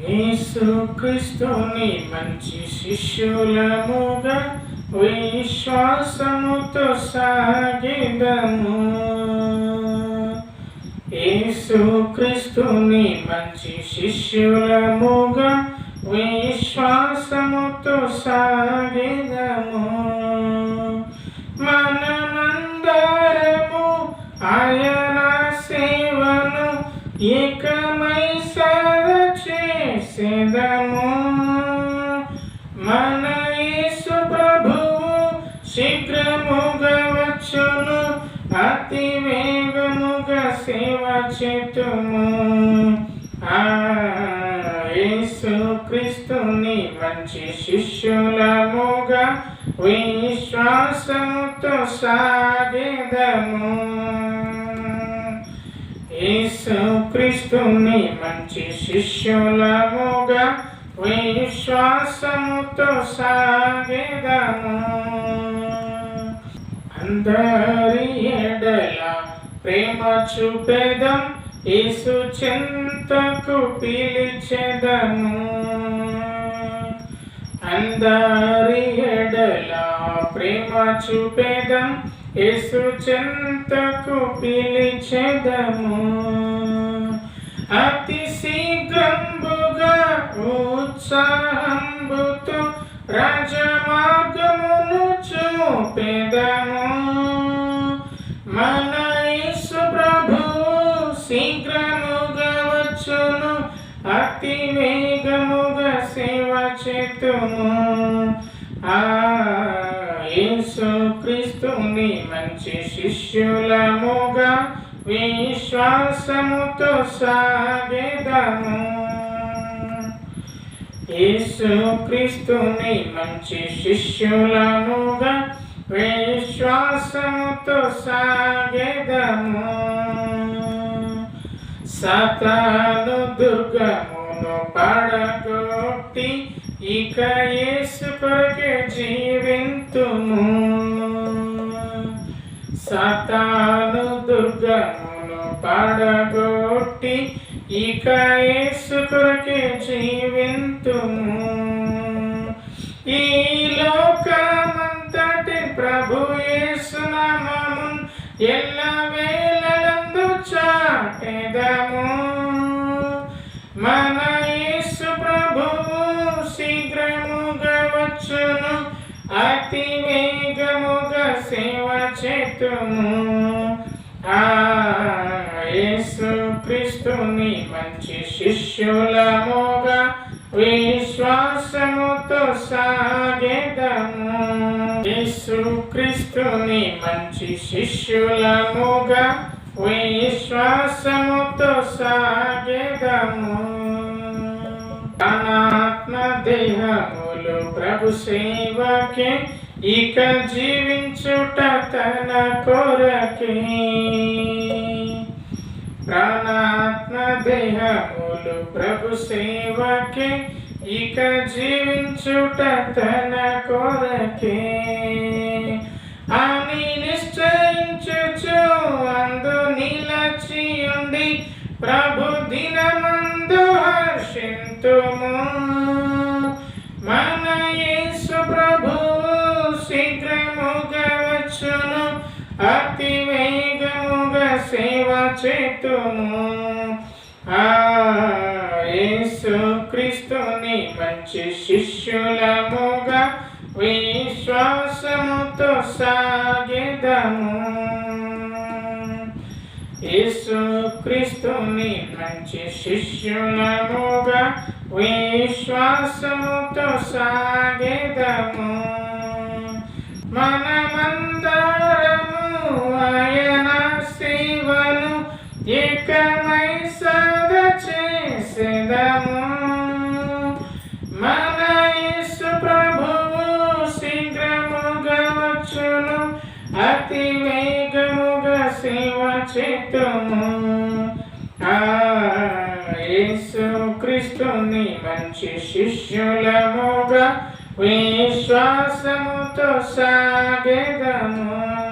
యేసుక్రీస్తుని మంచి శిష్యులముగా విశ్వాసముతో సాగిదము. యేసుక్రీస్తుని మంచి శిష్యులముగా విశ్వాసముతో సాగిదము. మనమందరము ఆయన సేవను ఏకమై సద చేసేదము మన యేసు ప్రభువు శీఘ్రముగా వచ్చును అతి వేగముగా సేవ చేతుము. ఆ యేసు క్రీస్తుని మంచి శిష్యులముగా విశ్వాసముతో సాగేదము. యేసు క్రీస్తుని మంచి శిష్యులముగా విశ్వాసముతో సాగేదము. అందరి ఎడల ప్రేమ చూపెదం యేసు చింతకు పిలిచెదము. అందరి ఎడల ప్రేమ చూపెదం యేసు చింతకు పిలిచెదము. అతి శీఘ్రంబుగా ఉత్సాహంబుతో రాజమార్గమును చూపెదము. మన యేసు ప్రభు శీఘ్రముగా వచ్చును అతి వేగముగా సేవ చేతుము ఆ యేసు క్రీస్తుని మంచి శిష్యులముగా విశ్వాసముతో సాగేదము. యేసు క్రీస్తుని మంచి శిష్యులముగా విశ్వాసముతో సాగేదము. సతాను దుర్గమును పడగొట్టి ఇక యేసు కొరకే జీవింతుము. సాతాను దుర్గమును పాడగొట్టి ఇక యేసు కొరకే జీవింతుము. ఈ లోకమంతటి ప్రభు యేసు ఎల్ల వేళలందు చాటెదము. మన యేసు ప్రభువు శీఘ్రముగా వచ్చును. అతి వేగముగా సేవ చేతుము ఆ యేసు క్రీస్తుని మంచి శిష్యులముగా విశ్వాసముతో సాగేదము. యేసు క్రీస్తుని మంచి శిష్యులముగా విశ్వాసముతో సాగేదము. అనాత్మ దేహ ప్రభు సేవకే ఇక జీవించుట తన కొరకే. ప్రాణాత్మ దేహములు ప్రభు సేవకే ఇక జీవించుట తన కొరకే. అని నిశ్చయించుచు అందు నిలచి ఉండి ప్రభు దినమందు హర్షింతుము. యేసు శీఘ్రముగా వచ్చును అతి వేగముగా సేవ చేతుము ఆ యేసు క్రీస్తుని మంచి శిష్యులముగా విశ్వాసముతో సాగెదము. యేసు క్రీస్తుని మంచి శిష్యులముగా విశ్వాసముతో సాగెదము అతి వేగముగా సేవ చేతుము. ఆ యేసు క్రీస్తుని మంచి శిష్యులముగా విశ్వాసముతో సాగెదము.